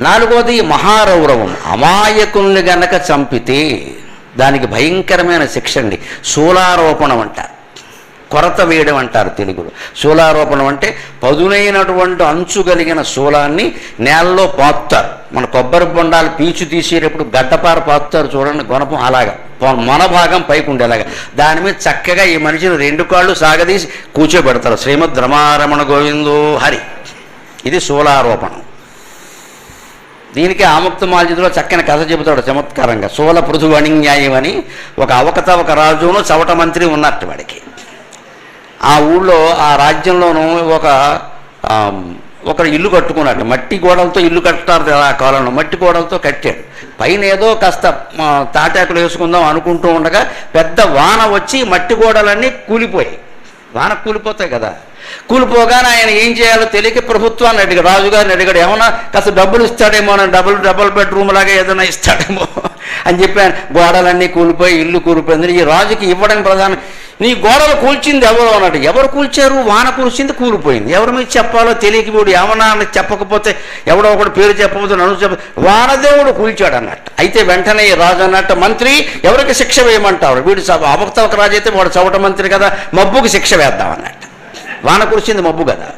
నాలుగోది మహారౌరవం. అమాయకుల్ని గనక చంపితే దానికి భయంకరమైన శిక్ష అండి శూలారోపణం అంటారు. కొరత వేయడం అంటారు తెలుగులో. శూలారోపణం అంటే పదునైనటువంటి అంచు కలిగిన శూలాన్ని నేలలో పాతుతారు. మన కొబ్బరి బొండాలు పీచు తీసేటప్పుడు గడ్డపార పాపుతారు చూడండి గుణపం అలాగా. మన భాగం పైకి ఉండేలాగా. దాని మీద చక్కగా ఈ మనిషిని రెండు కాళ్ళు సాగదీసి కూర్చోబెడతారు. శ్రీమద్ రమారమణ గోవిందో హరి. ఇది శూలారోపణం దీనికి ఆముక్త మాల్జిలో చక్కని కథ చెబుతాడు చమత్కారంగా. శూల పృథువణిన్యాయం అని ఒక అవకతవక రాజును చవట మంత్రి ఉన్నట్టు వాడికి. ఆ ఊళ్ళో ఆ రాజ్యంలోనూ ఒక ఒక ఇల్లు కట్టుకున్నాడు. మట్టి గోడలతో ఇల్లు కట్టారు ఆ కాలంలో. మట్టి గోడలతో కట్టాడు. పైన ఏదో కాస్త తాటాకులు వేసుకుందాం అనుకుంటూ ఉండగా పెద్ద వాన వచ్చి మట్టి గోడలన్నీ కూలిపోయాయి. వాన కూలిపోతాయి కదా. కూలిపోగానే ఆయన ఏం చేయాలో తెలియక ప్రభుత్వాన్ని అడిగాడు రాజుగారిని అడిగాడు ఏమన్నా కాస్త డబ్బులు ఇస్తాడేమో అని డబుల్ డబుల్ బెడ్రూమ్ లాగా ఏదైనా ఇస్తాడేమో అని చెప్పాను గోడలన్నీ కూలిపోయి ఇల్లు కూలిపోయింది. ఈ రాజుకి ఇవ్వడం ప్రధానం. నీ గోడలు కూల్చింది ఎవరు అన్నట్టు. ఎవరు కూల్చారు? వాన కూల్చింది కూలిపోయింది. ఎవరి మీద చెప్పాలో తెలియక వీడు ఏమన్నా అని చెప్పకపోతే ఎవడో ఒకడు పేరు చెప్పకపోతే నన్ను చెప్ప వానదేవుడు కూల్చాడు అన్నట్టు. అయితే వెంటనే రాజు అన్నట్టు మంత్రి ఎవరికి శిక్ష వేయమంటారు? వీడు అవక్త ఒక రాజు అయితే వాడు చవట మంత్రి కదా మబ్బుకి శిక్ష వేద్దాం అన్నట్టు. వాన కురిసింది మబ్బు కదా.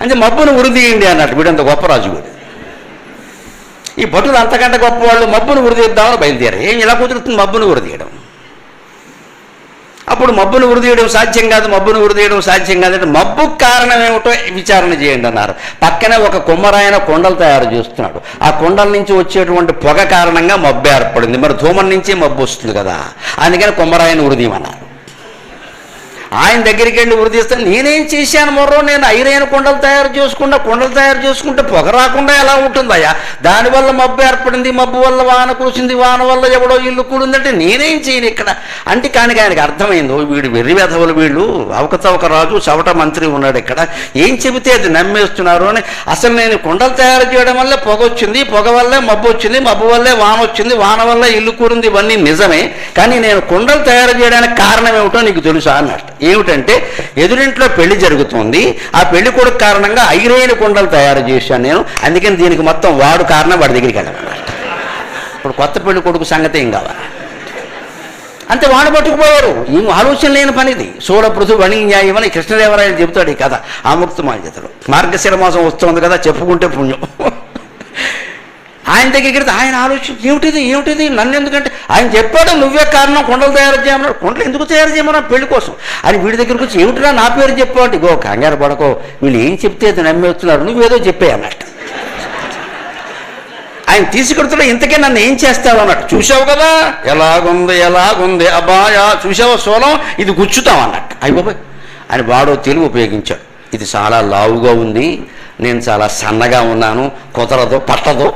అంటే మబ్బును ఉరిదీయండి అన్నట్టు. వీడంత గొప్ప రాజు వీడు. ఈ భటులు అంతకంటే గొప్ప వాళ్ళు మబ్బును ఉరిదీద్దామని బయలుదేరారు. ఏం ఇలా కుదురుతుంది మబ్బును ఉరిదీయడం? అప్పుడు మబ్బును ఉరిదీయడం సాధ్యం కాదు మబ్బును ఉరిదీయడం సాధ్యం కాదంటే మబ్బుకు కారణం ఏమిటో విచారణ చేయండి అన్నారు. పక్కనే ఒక కుమ్మరాయన కొండలు తయారు చేస్తున్నాడు. ఆ కొండల నుంచి వచ్చేటువంటి పొగ కారణంగా మబ్బు ఏర్పడింది. మరి ధూమం నుంచే మబ్బు వస్తుంది కదా. అందుకని కుమ్మరాయన ఉరిదీయమన్నారు. ఆయన దగ్గరికి వెళ్ళి ఉరిదీస్తే నేనేం చేశాను మొర్రో? నేను ఐరైన కుండలు తయారు చేసుకుంటా కుండలు తయారు చేసుకుంటే పొగ రాకుండా ఎలా ఉంటుందయ్యా? దానివల్ల మబ్బు ఏర్పడింది మబ్బు వల్ల వాన కూసింది వాన వల్ల ఎవడో ఇల్లు కూడిందంటే నేనేం చేయను ఇక్కడ. అంటే కానీ ఆయనకి అర్థమైందో వీడు వెర్రి వెధవులు వీళ్ళు అవకతవక రాజు చవట మంత్రి ఉన్నాడు ఇక్కడ. ఏం చెబితే అది నమ్మేస్తున్నారు అని అసలు నేను కుండలు తయారు చేయడం వల్ల పొగ వచ్చింది పొగ వల్లే మబ్బు వచ్చింది మబ్బు వల్లే వాన వచ్చింది వాన వల్ల ఇల్లు కూరింది ఇవన్నీ నిజమే. కానీ నేను కుండలు తయారు చేయడానికి కారణం ఏమిటో నీకు తెలుసా అన్నట్టు ఏమిటంటే ఎదురింట్లో పెళ్ళి జరుగుతుంది. ఆ పెళ్ళి కొడుకు కారణంగా ఐరేణ కుండలు తయారు చేశాను నేను. అందుకని దీనికి మొత్తం వాడు కారణం వాడి దగ్గరికి వెళ్ళాలన్నమాట. ఇప్పుడు కొత్త పెళ్ళి కొడుకు సంగతి ఏం కావాలి? అంతే వాడు పట్టుకుపోయారు. ఏం ఆలోచన లేని పనిది. సోల వణి న్యాయమని కృష్ణదేవరాయలు చెబుతాడు ఈ కథ. ఆముక్త మార్గశిర మాసం వస్తుంది కదా చెప్పుకుంటే పుణ్యం. ఆయన దగ్గరికి ఆయన ఆలోచన ఏమిటిది ఏమిటిది నన్ను ఎందుకంటే ఆయన చెప్పాడు నువ్వే కారణం కొండలు తయారు చేయమన్నాడు కొండలు ఎందుకు తయారు చేయమన్నా పెళ్ళి కోసం. అని వీడి దగ్గరికి వచ్చి ఏమిటిరా నా పేరు చెప్పావు అంటే ఇగో కంగారు పడకో. వీళ్ళు ఏం చెప్తే అది నమ్మేస్తున్నారు? నువ్వేదో చెప్పే అన్నట్టు. ఆయన తీసుకెడుతున్నా ఇంతకే నన్ను ఏం చేస్తావు అన్నట్టు. చూసావు కదా? ఎలాగుంది ఎలాగుంది? అబ్బాయా చూసావా సోలం? ఇది గుచ్చుతాం అన్నట్టు. అయిపోయి ఆయన వాడో తెలుగు ఉపయోగించాడు. ఇది చాలా లావుగా ఉంది. నేను చాలా సన్నగా ఉన్నాను. కుదరదు పట్టదు.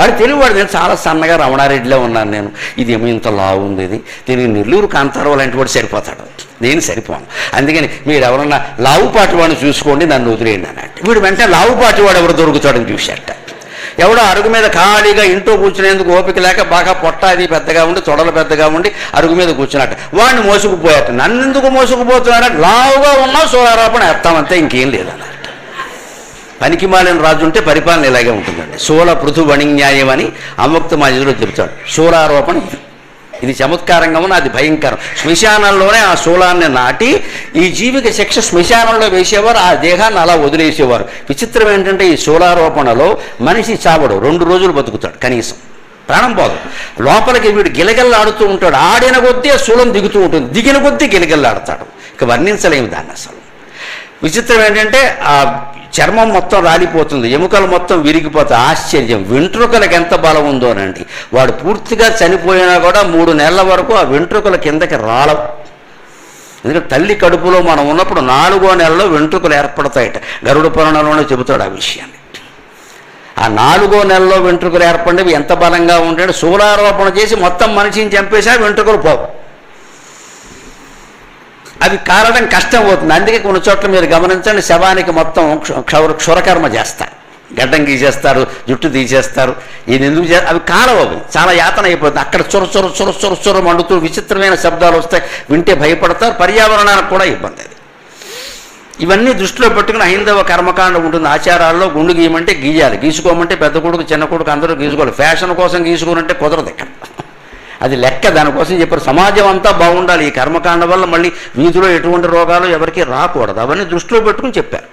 వాడు తెలుగువాడు నేను చాలా సన్నగా రమణారెడ్డిలో ఉన్నాను నేను. ఇది ఏమో ఇంత లావు ఉంది ఇది. దీనికి నెల్లూరు కాంతారావు లాంటి వాడు సరిపోతాడు. నేను సరిపోను. అందుకని మీరు ఎవరన్నా లావుపాటి వాడిని చూసుకోండి నన్ను వదిలేయండి అన్నట్టు. వీడు వెంటనే లావుపాటి వాడు ఎవరు దొరుకుతాడని చూశాట ఎవడో అరుగు మీద ఖాళీగా ఇంట్లో కూర్చునేందుకు ఓపిక లేక బాగా పొట్ట అది పెద్దగా ఉండి తొడలు పెద్దగా ఉండి అరుగు మీద కూర్చున్నట్టు. వాడిని మోసుకుపోయాట నన్ను ఎందుకు లావుగా ఉన్నా సోలారోపణ ఎత్తామంతే ఇంకేం లేదా. పనికి మాలిన రాజు ఉంటే పరిపాలన ఇలాగే ఉంటుందండి. శూల పృథు వణిన్యాయం అని అమ్మక్త మాజీలో చెబుతాడు. శూలారోపణ ఇది. ఇది చమత్కారంగా ఉన్న అది భయంకరం. శ్మశానంలోనే ఆ శూలాన్ని నాటి ఈ జీవికి శిక్ష శ్మశానంలో వేసేవారు ఆ దేహాన్ని అలా వదిలేసేవారు. విచిత్రం ఏంటంటే ఈ శూలారోపణలో మనిషి చావడు. రెండు రోజులు బతుకుతాడు కనీసం. ప్రాణం పోదు. లోపలికి వీడు గిలగిల్లాడుతూ ఉంటాడు. ఆడిన కొద్దీ శూలం దిగుతూ ఉంటుంది. దిగిన కొద్దీ గిలగిల్లాడతాడు. ఇక వర్ణించలేము దాన్ని అసలు. విచిత్రం ఏంటంటే ఆ చర్మం మొత్తం రాలిపోతుంది ఎముకలు మొత్తం విరిగిపోతాయి. ఆశ్చర్యం. వెంట్రుకలకు ఎంత బలం ఉందోనండి వాడు పూర్తిగా చనిపోయినా కూడా మూడు నెలల వరకు ఆ వెంట్రుకల కిందకి రాలవు. ఎందుకంటే తల్లి కడుపులో మనం ఉన్నప్పుడు నాలుగో నెలలో వెంట్రుకలు ఏర్పడతాయట. గరుడ పురాణంలోనే చెబుతాడు ఆ విషయాన్ని. ఆ నాలుగో నెలలో వెంట్రుకలు ఏర్పడినవి ఎంత బలంగా ఉంటాయో శూలారోపణ చేసి మొత్తం మనిషిని చంపేసా వెంట్రుకలు పోవు. అవి కారడం కష్టం అవుతుంది అందుకే కొన్ని చోట్ల మీరు గమనించండి శవానికి మొత్తం క్షౌర క్షురకర్మ చేస్తారు. గడ్డం గీసేస్తారు జుట్టు తీసేస్తారు. ఇది ఎందుకు చే అవి కాలవు అవి చాలా యాతన అయిపోతుంది. అక్కడ చొర చొర చొర చొర చొర మండుతూ విచిత్రమైన శబ్దాలు వస్తాయి. వింటే భయపడతారు. పర్యావరణానికి కూడా ఇబ్బంది అది. ఇవన్నీ దృష్టిలో పెట్టుకుని హైందవ కర్మకాండ ఉంటుంది. ఆచారాల్లో గుండు గీయమంటే గీయాలి. గీసుకోమంటే పెద్ద కొడుకు చిన్న కొడుకు అందరూ గీసుకోవాలి. ఫ్యాషన్ కోసం గీసుకోనంటే కుదరదు ఇక్కడ. అది లెక్క. దానికోసం చెప్పారు సమాజం అంతా బాగుండాలి. ఈ కర్మకాండ వల్ల మళ్ళీ వీధిలో ఎటువంటి రోగాలు ఎవరికి రాకూడదు. అవన్నీ దృష్టిలో పెట్టుకుని చెప్పారు.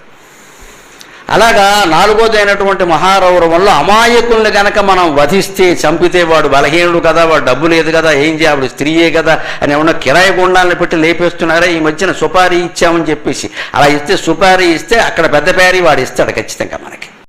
అలాగా నాలుగోదైనటువంటి అయినటువంటి మహారౌరవంలో అమాయకుల్ని గనక మనం వధిస్తే చంపితే వాడు బలహీనుడు కదా వాడు డబ్బు లేదు కదా ఏం చేయాలి? స్త్రీయే కదా అని ఏమన్నా కిరాయి గుండాలను పెట్టి లేపేస్తున్నారా? ఈ మధ్యన సుపారీ ఇచ్చామని చెప్పేసి. అలా ఇస్తే సుపారీ ఇస్తే అక్కడ పెద్ద పేరీ వాడు ఇస్తాడు ఖచ్చితంగా మనకి.